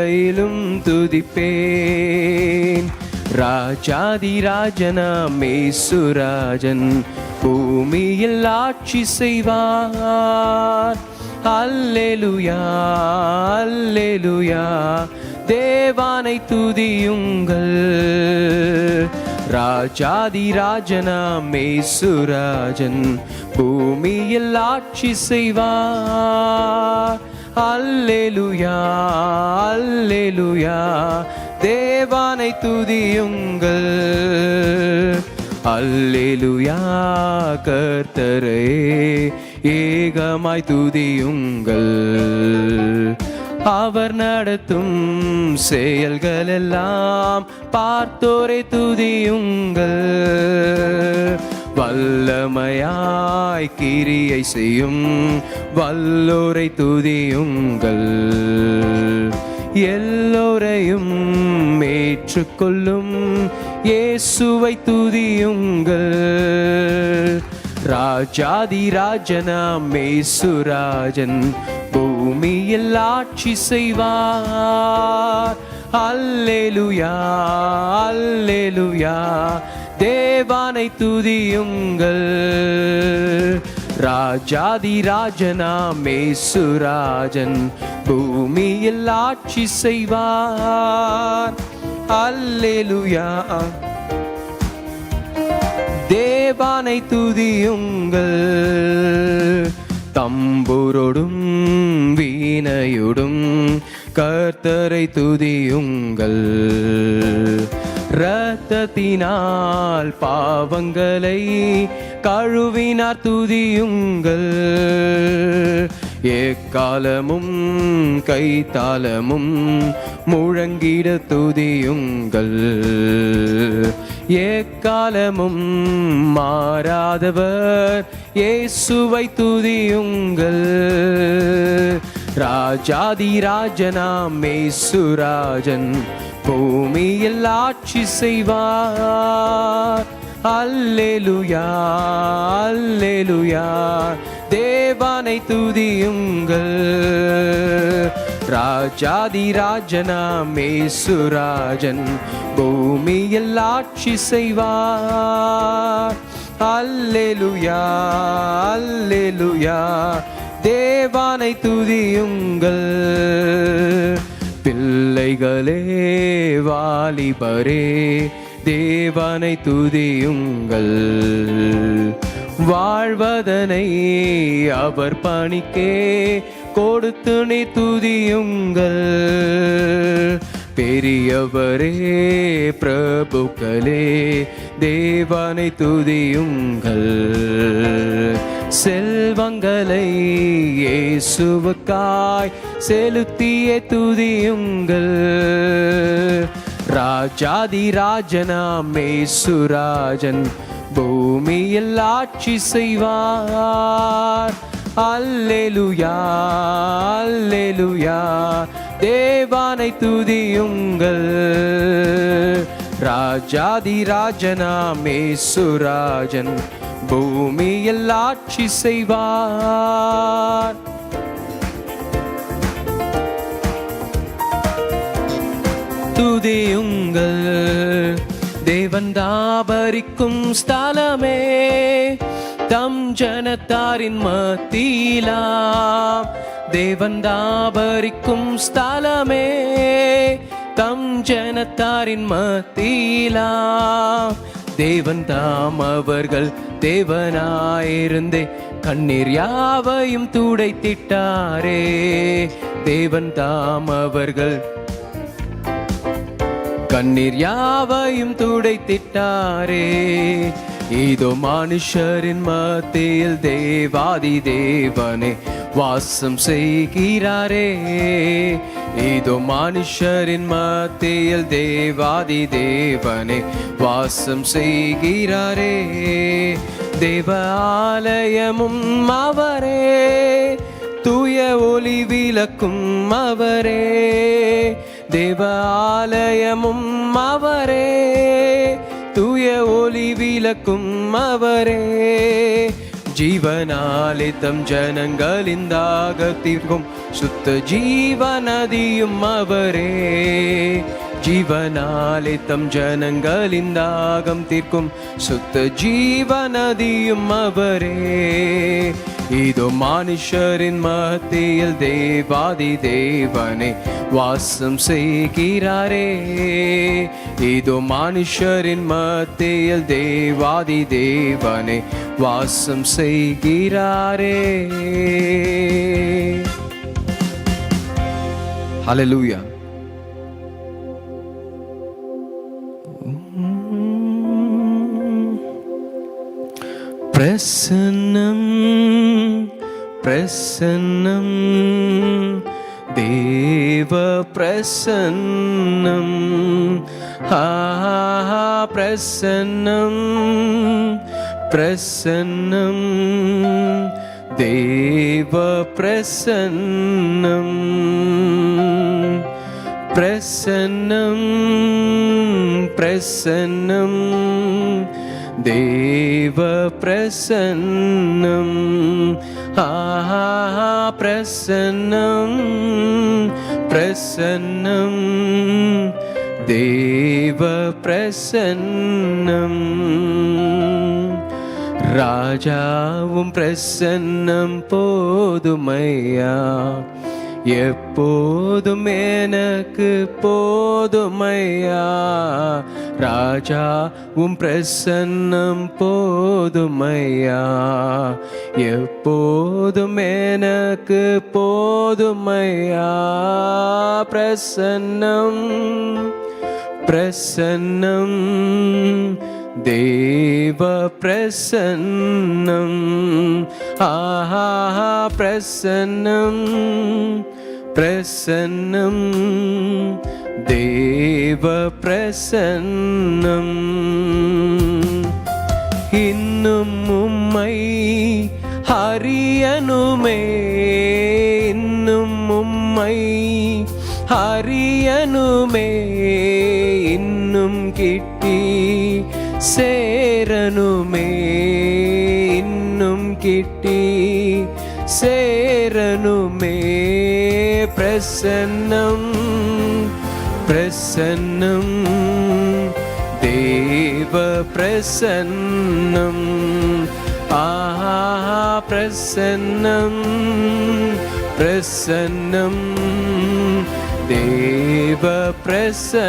கையிலும் துதிப்பேன். ராஜாதி ராஜனாம் பூமியில் ஆட்சி செய்வார். அல்லேலுயா அல்லேலுயா தேவானை துதியுங்கள். ராஜாதி ராஜனாம் மேசுராஜன் பூமியில் ஆட்சி செய்வார். அல்லேலுயா அல்லேலுயா. தேவானை துதியுங்கள் அல்லேலுயா கர்த்தரே ஏகமாய் துதியுங்கள் அவர் நடத்தும் செயல்கள் எல்லாம் பார்த்தோரை துதியுங்கள் வல்லமையாய் கிரியை செய்யும் வல்லோரை துதியுங்கள். எல்லோரையும் ஏற்றுக்கொள்ளும் இயேசுவை துதியுங்கள். ராஜாதி ராஜனாம் மேசுராஜன் பூமியில் ஆட்சி செய்வார். அல்லேலுயா அல்லேலுயா தேவானை துதியுங்கள். ராஜாதி ராஜனா மேசுராஜன் பூமியில் ஆட்சி செய்வார். அல்லேலுயா. தேவானை துதியுங்கள். தம்புரோடும் வீணையுடும் கர்த்தரை துதியுங்கள். ரத்தத்தினால் பாவங்களை கழுவினார் துதியுங்கள். ஏக்காலமும் கைத்தாளமும் முழங்கிட துதியுங்கள். ஏக்காலமும் மாறாதவர் இயேசுவை துதியுங்கள். ராஜாதி ராஜனாம் மேசுராஜன் பூமியில் ஆட்சி செய்வார். அல்லேலுயா அல்லேலுயா. தேவானை துதியுங்கள். ராஜாதி ராஜனா மேசுராஜன் பூமியில் ஆட்சி செய்வார். அல்லேலுயா அல்லேலுயா. தேவானை துதியுங்கள். பிள்ளைகளே வாலிபரே தேவனை துதியுங்கள். வாழ்வதனை அவர் பணிக்கே கொடுத்து நீ துதியுங்கள். பெரியவரே பிரபுக்களே தேவனை துதியுங்கள். செல்வங்களை இயேசுவுக்காய் செலுத்திய துதியுங்கள் ராஜாதி ராஜனாம் மேசுராஜன் பூமியில் ஆட்சி செய்வார். அல்லேலுயா அல்லேலுயா தேவானை துதியுங்கள் ராஜாதி ராஜனாம் மேசுராஜன் பூமியில் ஆட்சி செய்வார் துதியுங்கள் தேவன் தாபரிக்கும் ஸ்தலமே தம் ஜனத்தாரின் மத்தியிலாம் தேவன் தாபரிக்கும் ஸ்தலமே தம் ஜனத்தாரின் மத்தியிலாம் தேவன் தாம் அவர்கள் தேவனாயிருந்தே. கண்ணீர் யாவையும் துடைத்திட்டாரே. தேவன் தாம் அவர்கள் கண்ணீர் யாவையும் துடைத்திட்டாரே. இதோ மனுஷரின் மத்தியில் தேவாதி தேவனே வாசம் செய்கிறாரே இதோ மனுஷரின் மத்தியில் தேவாதி தேவனே வாசம் செய்கிறாரே தேவ ஆலயமும் அவரே தூய ஒளி விளக்கும் அவரே தேவ ஆலயமும் அவரே தூய ஒளி விளக்கும் அவரே. ஜீவனாலித்தம் தம் ஜனங்களின் தாகத்திற்கும் சுத்த ஜீவநதியும் அவரே. ஜீவனாலே தம் ஜனங்களின் தாகம் தீர்க்கும் சுத்த ஜீவநதியும் அவரே. இதோ மனுஷரின் மத்தியில் தேவாதி தேவனே வாசம் செய்கிறாரே. இதோ மனுஷரின் மத்தியில் தேவாதி தேவனே வாசம் செய்கிறாரே. ஹalleluya प्रसन्नं प्रसन्नं देव प्रसन्नम् हा प्रसन्नं प्रसन्नं देव प्रसन्नम् प्रसन्नं प्रसन्नं தேவ பிரசன்னம். ஆஹா பிரசன்னம் பிரசன்னம். தேவ பிரசன்னம். ராஜாவும் பிரசன்னம் போதுமையா எப்போதும் எனக்கு போதுமையா? ராஜா உம் பிரசன்னம் போதுமையா? எப்போதும் எனக்கு போதுமையா? பிரசன்னம் பிரசன்னம் தேவ பிரசன்னம். ஆஹா பிரசன்னம். പ്രസന്നം ദേവപ്രസന്നം. ഇന്നും ഉമ്മൈ ഹരിയനുമേ ഇന്നും ഉമ്മൈ ഹരിയനുമേ ഇന്നും കിട്ടി സേരനുമേ ഇന്നും കിട്ടി സേരനുമേ. சேரனுமே பிரசன்னம் பிரசன்னம் தேவ பிரசன்னம் ஆஹா பிரசன்னம் பிரசன்னம் தேவ பிரசன்னம்